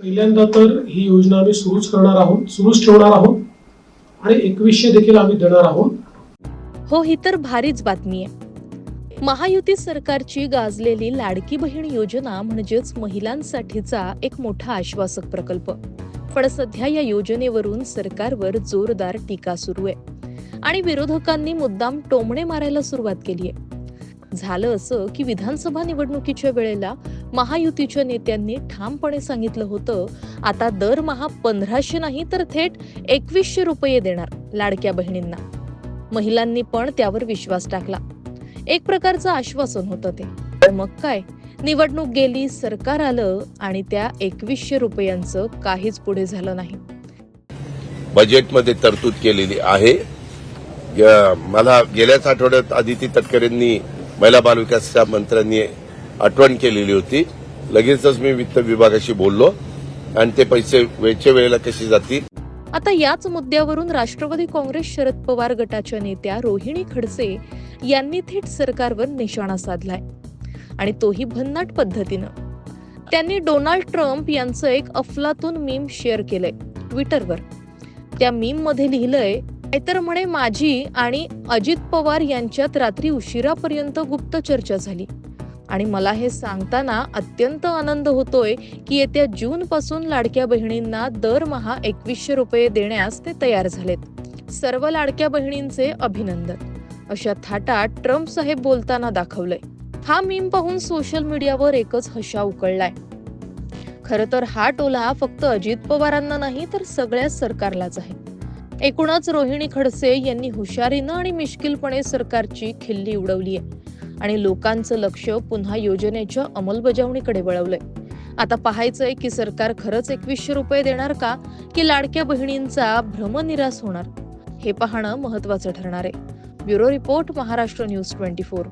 पहिल्यांदा तर ही योजना आम्ही सुरूच करणार आहोत सुरूच ठेवणार आहोत आणि एकवीसशे देखील आम्ही देणार आहोत. हो ही तर भारीच बातमी आहे. महायुती सरकारची गाजलेली लाडकी बहीण योजना म्हणजेच महिलांसाठीचा एक मोठा आश्वासक प्रकल्प. पण सध्या या योजनेवरून सरकारवर जोरदार टीका सुरू आहे. आणि विरोधकांनी मुद्दाम टोमणे मारायला सुरुवात केली आहे. झालं असं की विधानसभा निवडणुकीच्या वेळेला महायुतीच्या नेत्यांनी ठामपणे सांगितलं होतं आता दरमहा पंधराशे नाही तर थेट एकवीसशे रुपये देणार लाडक्या बहिणींना. महिलांनी पण त्यावर विश्वास टाकला. एक प्रकारचं आश्वासन होतं ते. मग काय? निवडणूक गेली सरकार आलं आणि त्या एकवीसशे रुपयांचं काहीच पुढे झालं नाही. बजेटमध्ये तरतूद केलेली आहे. मला गेल्याच आठवड्यात आदिती तटकरेंनी महिला बालविकासच्या मंत्र्यांनी आठवण केलेली होती. लगेचच मी वित्त विभागाशी बोललो आणि ते पैसे वेळच्या वेळेला कसे जातील? आता याच मुद्द्यावरून राष्ट्रवादी काँग्रेस शरद पवार गटाच्या नेत्या रोहिणी खडसे यांनी थेट सरकारवर निशाणा साधलाय. आणि तोही भन्नाट पद्धतीनं. त्यांनी डोनाल्ड ट्रम्प यांचं एक अफलातून मीम शेअर केलंय ट्विटरवर. त्या मीममध्ये लिहिलंय नाहीतर म्हणे माझी आणि अजित पवार यांच्यात रात्री उशिरापर्यंत गुप्त चर्चा झाली. आणि मला हे सांगताना अत्यंत आनंद होतोय की येत्या जून पासून लाडक्या बहिणींना दरमहा एकवीसशे रुपये देण्यास ते तयार झालेत. सर्व लाडक्या बहिणींचे अभिनंदन. अशा थाटात ट्रम्प साहेब बोलताना दाखवलंय. हा मीम पाहून सोशल मीडियावर एकच हशा उकळलाय. खर तर हा टोला फक्त अजित पवारांना नाही तर सगळ्या सरकारलाच आहे. एकूणच रोहिणी खडसे यांनी हुशारीनं आणि मिश्किलपणे सरकारची खिल्ली उडवली आहे. आणि लोकांचं लक्ष पुन्हा योजनेच्या अंमलबजावणीकडे वळवलंय. आता पाहायचंय की सरकार खरंच एकवीसशे रुपये देणार का की लाडक्या बहिणींचा भ्रमनिरास होणार? हे पाहणं महत्वाचं ठरणार आहे. Bureau report Maharashtra news twenty four.